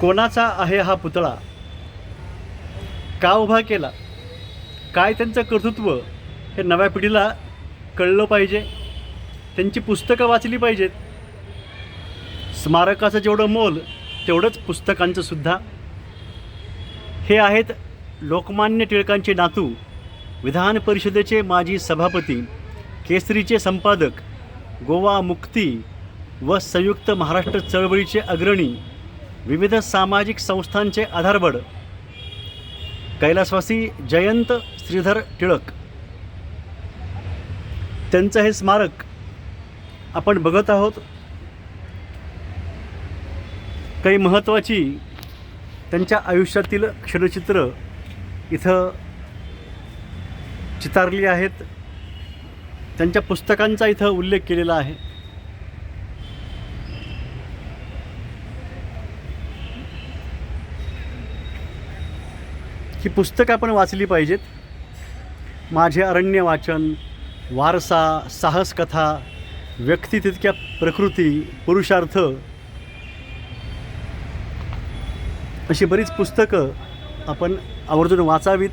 कोणाचा आहे हा पुतळा? का उभा केला? काय त्यांचं कर्तृत्व हे नव्या पिढीला कळलं पाहिजे? त्यांची पुस्तकं वाचली पाहिजेत? स्मारकाचं जेवढं मोल तेवढंच पुस्तकांचं सुद्धा. हे आहेत लोकमान्य टिळकांचे नातू विधान परिषदेचे माजी सभापती केसरीचे संपादक गोवा मुक्ती व संयुक्त महाराष्ट्र चळवळीचे अग्रणी विविध सामाजिक संस्थांचे आधारबड कैलासवासी जयंत श्रीधर टिळक. त्यांचं हे स्मारक आपण बघत आहोत. काही महत्त्वाची त्यांच्या आयुष्यातील क्षणचित्र इथं चितारली आहेत. त्यांच्या पुस्तकांचा इथं उल्लेख केलेला आहे. ही पुस्तकं आपण वाचली पाहिजेत. माझे अरण्य वाचन वारसा साहसकथा व्यक्ती तितक्या प्रकृती पुरुषार्थ अशी बरीच पुस्तकं आपण आवर्जून वाचावीत.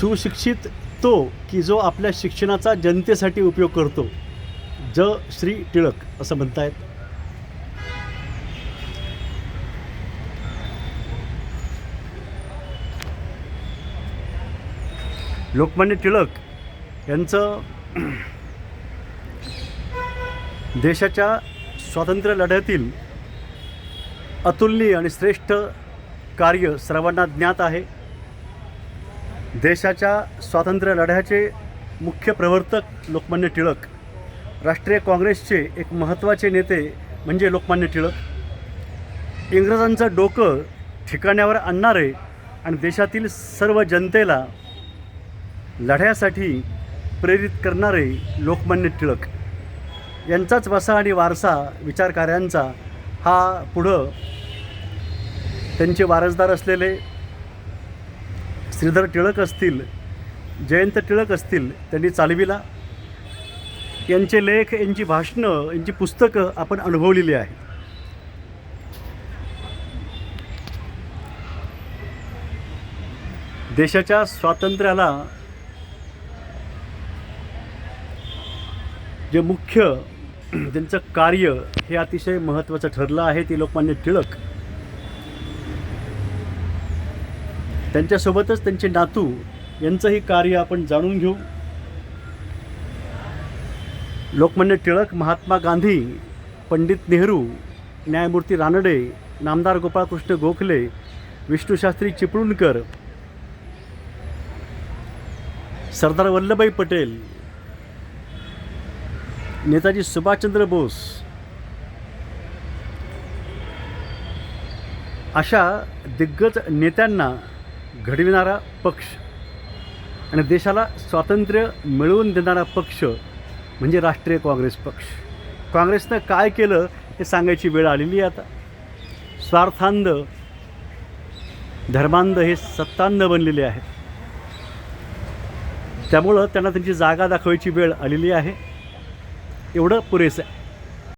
सुशिक्षित तो की जो आपल्या शिक्षणाचा जनतेसाठी उपयोग करतो. ज श्री टिळक असं म्हणतायत. लोकमान्य टिळक यांचं देशाच्या स्वातंत्र्य लढ्यातील अतुलनीय आणि श्रेष्ठ कार्य सर्वांना ज्ञात आहे. देशाच्या स्वातंत्र्य लढ्याचे मुख्य प्रवर्तक लोकमान्य टिळक राष्ट्रीय काँग्रेसचे एक महत्त्वाचे नेते म्हणजे लोकमान्य टिळक. इंग्रजांचं डोकं ठिकाण्यावर आणणारे आणि देशातील सर्व जनतेला लढ्यासाठी प्रेरित करणारे लोकमान्य टिळक. यांचाच वसा आणि वारसा विचारकार्यांचा हा पुढं त्यांचे वारसदार असलेले श्रीधर टिळक असतील जयंत टिळक असतील त्यांनी चालविला. यांचे लेख यांची भाषणं यांची पुस्तकं आपण अनुभवलेली आहेत. देशाच्या स्वातंत्र्याला जे मुख्य त्यांचं कार्य हे अतिशय महत्त्वाचं ठरलं आहे ती लोकमान्य टिळक. त्यांच्यासोबतच त्यांचे नातू यांचंही कार्य आपण जाणून घेऊ. लोकमान्य टिळक महात्मा गांधी पंडित नेहरू न्यायमूर्ती रानडे नामदार गोपाळकृष्ण गोखले विष्णूशास्त्री चिपळूणकर सरदार वल्लभभाई पटेल नेताजी सुभाषचंद्र बोस अशा दिग्गज नेत्यांना घडविणारा पक्ष आणि देशाला स्वातंत्र्य मिळवून देणारा पक्ष म्हणजे राष्ट्रीय काँग्रेस पक्ष. काँग्रेसनं काय केलं हे सांगायची वेळ आलेली आहे आता. स्वार्थांध धर्मांध हे सत्तांध बनलेले आहेत. त्यामुळं त्यांना त्यांची जागा दाखवायची वेळ आलेली आहे. एवढं पुरेसं आहे.